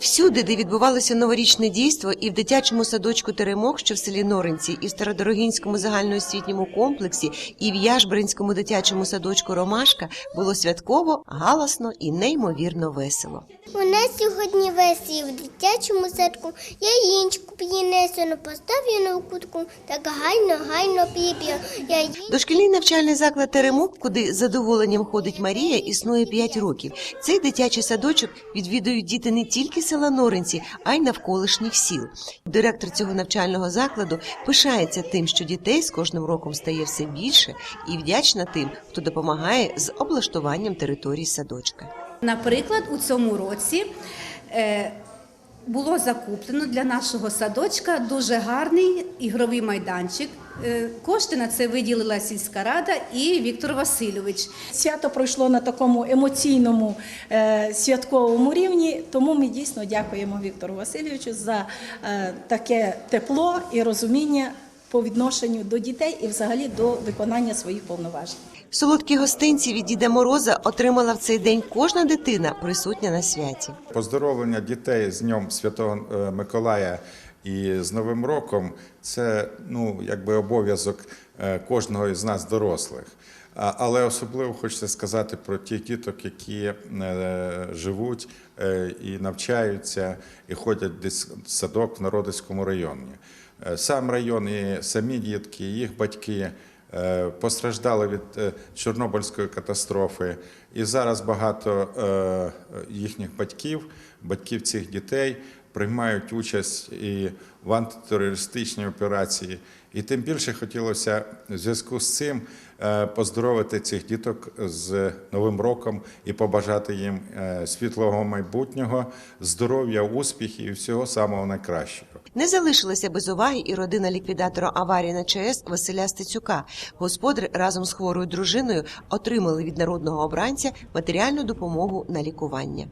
Всюди, де відбувалося новорічне дійство, і в дитячому садочку Теремок, що в селі Норинці, і в Стародорогинському загальноосвітньому комплексі, і в Яшбринському дитячому садочку Ромашка було святково, галасно і неймовірно весело. У нас сьогодні весілля в дитячому садку. Яєчку принесено, поставлено в кутку, так гайно, гайно піп'я. Я Дошкільний навчальний заклад Теремок, куди з задоволенням ходить Марія, існує 5 років. Цей дитячий садочок відвідують діти не тільки села Норинці, а й навколишніх сіл. Директор цього навчального закладу пишається тим, що дітей з кожним роком стає все більше, і вдячна тим, хто допомагає з облаштуванням території садочка. Наприклад, у цьому році е, було закуплено для нашого садочка дуже гарний ігровий майданчик. Е, Кошти на це виділила сільська рада і Віктор Васильович. Свято пройшло на такому емоційному е, святковому рівні, тому ми дійсно дякуємо Віктору Васильовичу за е, таке тепло і розуміння по відношенню до дітей і взагалі до виконання своїх повноважень. Солодкі гостинці від Діда Мороза отримала в цей день кожна дитина, присутня на святі. Поздоровлення дітей з Днем Святого Миколая і з Новим роком це ну, якби обов'язок е, кожного із нас, дорослих. Але особливо хочеться сказати про тих діток, які е, живуть е, і навчаються, і ходять в садок в Народицькому районі. Сам район і самі дітки, і їх батьки постраждали від Чорнобильської катастрофи. І зараз багато їхніх батьків, батьків цих дітей приймають участь і в антитерористичній операції. І тим більше хотілося в зв'язку з цим е, поздоровити цих діток з Новим роком і побажати їм е, світлого майбутнього, здоров'я, успіхів і всього самого найкращого. Не залишилася без уваги і родина ліквідатора аварії на ЧАЕС Василя Стецюка. Господар разом з хворою дружиною отримали від народного обранця матеріальну допомогу на лікування.